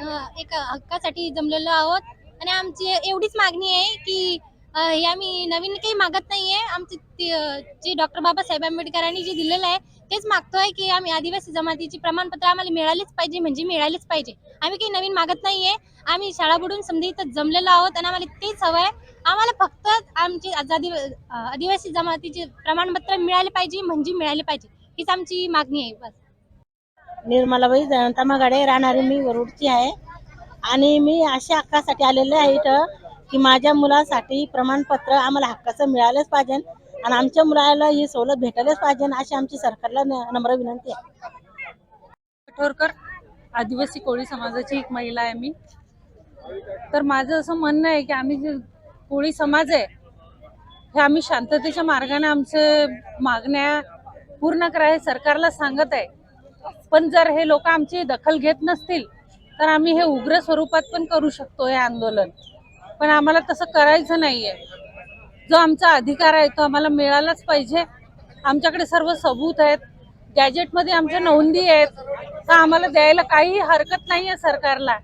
एक हक्कासाठी जमलेलो आहोत. आणि आमची एवढीच मागणी आहे की हे आम्ही नवीन काही मागत नाहीये. आमचे जे डॉक्टर बाबासाहेब आंबेडकरांनी जे दिलेलं आहे तेच मागतोय की आम्ही आदिवासी जमातीची प्रमाणपत्र आम्हाला मिळालेच पाहिजे म्हणजे मिळालेच पाहिजे. आम्ही काही नवीन मागत नाहीये. आम्ही शाळा बुडून समजा इथं जमलेलो आहोत आणि आम्हाला तेच हवं आहे. आम्हाला फक्त आमची आदिवासी जमातीचे प्रमाणपत्र मिळाले पाहिजे म्हणजे मिळाले पाहिजे. हीच आमची मागणी आहे बस. निर्मलाबाई जयंता मागाडे राहणारी मी वरुडची आहे. आणि मी अशा हक्कासाठी आलेले आहे इथं की माझ्या मुलासाठी प्रमाणपत्र आम्हाला हक्काचं मिळालंच पाहिजे आणि आमच्या मुलाला ही सवलत भेटायलाच पाहिजे अशी आमची सरकारला नम्र विनंती आहे. कठोरकर आदिवासी कोळी समाजाची एक महिला आहे मी. तर माझं असं म्हणणं आहे की आम्ही जे कोळी समाज आहे हे आम्ही शांततेच्या मार्गाने आमचे मागण्या पूर्ण करायला सरकारला सांगत आहे. पण जर हे लोक आमची दखल घेत नसतील तर आम्ही हे उग्र स्वरूपात पण करू शकतो हे आंदोलन. पण आम्हाला तसं करायचं नाहीये. जो आमचा अधिकार आहे तो आम्हाला मिळालाच पाहिजे. आमच्याकडे सर्व सबूत आहेत. गॅजेटमध्ये आमच्या नोंदी आहेत. तर आम्हाला द्यायला काही हरकत नाही आहे सरकारला.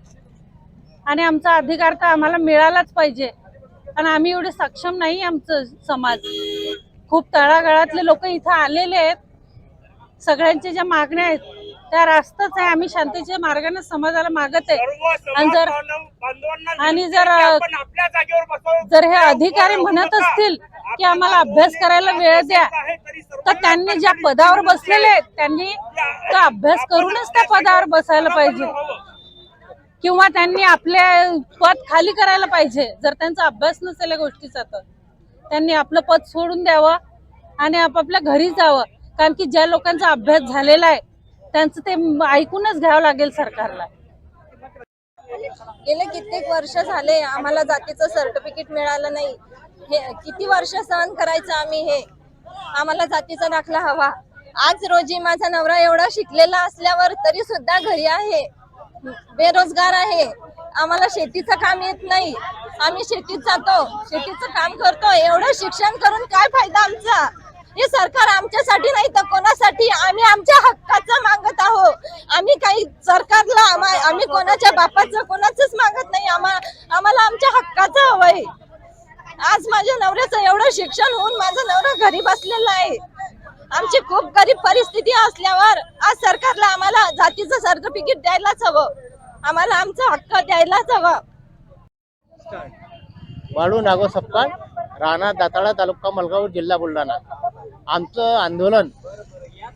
आणि आमचा अधिकार तर आम्हाला मिळालाच पाहिजे. पण आम्ही एवढे सक्षम नाही आमचं समाज. खूप तळागाळातले लोक इथं आलेले आहेत. सगळ्यांच्या ज्या मागण्या आहेत त्या रास्तच आहे. आम्ही शांतीच्या मार्गाने समाजाला मागत आहे. आणि जर आणि जर जर हे अधिकारी म्हणत असतील की आम्हाला अभ्यास करायला वेळ द्या तर त्यांनी ज्या पदावर बसलेले आहेत त्यांनी तो अभ्यास करूनच त्या पदावर बसायला पाहिजे. किंवा त्यांनी आपले पद खाली करायला पाहिजे जर त्यांचा अभ्यास नसेल या गोष्टीचा तर. त्यांनी आपलं पद सोडून द्यावं आणि आपापल्या घरी जावं. कारण की ज्या लोकांचा अभ्यास झालेला आहे त्यांचं ते ऐकूनच घ्यावं लागेल सरकारला. गेले कित्येक वर्ष झाले आम्हाला जातीचं सर्टिफिकेट मिळालं नाही. हे किती वर्ष सहन करायचं आम्ही हे? आम्हाला जातीचा दाखला हवा. आज रोजी माझा नवरा एवढा शिकलेला असल्यावर तरी सुद्धा घरी आहे. बेरोजगार आहे. आम्हाला शेतीचं काम येत नाही. आम्ही शेतीत जातो. शेतीचं काम करतो. एवढं शिक्षण करून काय फायदा आमचा? हे सरकार आमच्यासाठी नाही तर कोणासाठी? आम्ही आमच्या हक्काचं मागत आहोत. आम्ही काही सरकारला आम्हा- आम्ही कोणाच्या बापाचं कोणाचंच मागत नाही. आम्हा आम्हाला आमच्या हक्काचं हवंय. आज माझ्या नवऱ्याचं एवढं शिक्षण होऊन माझा नवरा घरी बसलेला आहे. आमची खूप गरीब परिस्थिती असल्यावर आज सरकारला आम्हाला जातीचं सर्टिफिकेट द्यायलाच हवं. आम्हाला आमचा हक्क द्यायलाच हवं. वाळू नागो सपकाळ राणा दाताळा तालुका मलगाव जिल्हा बुलढाणा. आमचं आंदोलन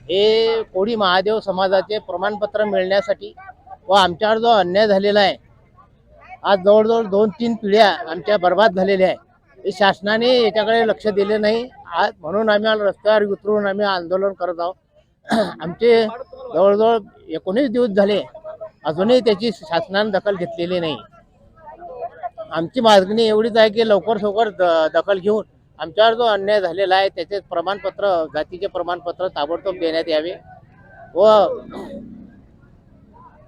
हे कोळी महादेव समाजाचे प्रमाणपत्र मिळण्यासाठी व आमच्यावर जो अन्याय झालेला आहे आज जवळजवळ दोन तीन पिढ्या आमच्या बर्बाद झालेल्या आहे. हे शासनाने याच्याकडे लक्ष दिले नाही. आज म्हणून आम्ही रस्त्यावर उतरून आम्ही आंदोलन करत आहोत. आमचे जवळजवळ एकोणीस दिवस झाले. अजूनही त्याची शासनाने दखल घेतलेली नाही. आमची मागणी एवढीच आहे की लवकर लवकर द- दखल घेऊन आमच्यावर जो अन्याय झालेला आहे त्याचे प्रमाणपत्र जातीचे प्रमाणपत्र ताबडतोब देण्यात यावे व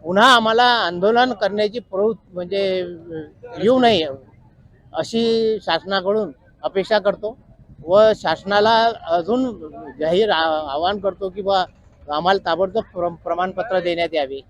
पुन्हा आम्हाला आंदोलन करण्याची प्रवृत्त म्हणजे येऊ नये अशी शासनाकडून अपेक्षा करतो व शासनाला अजून जाहीर आ- आवाहन करतो की बा आम्हाला ताबडतोब प्र- प्रमाणपत्र देण्यात यावे.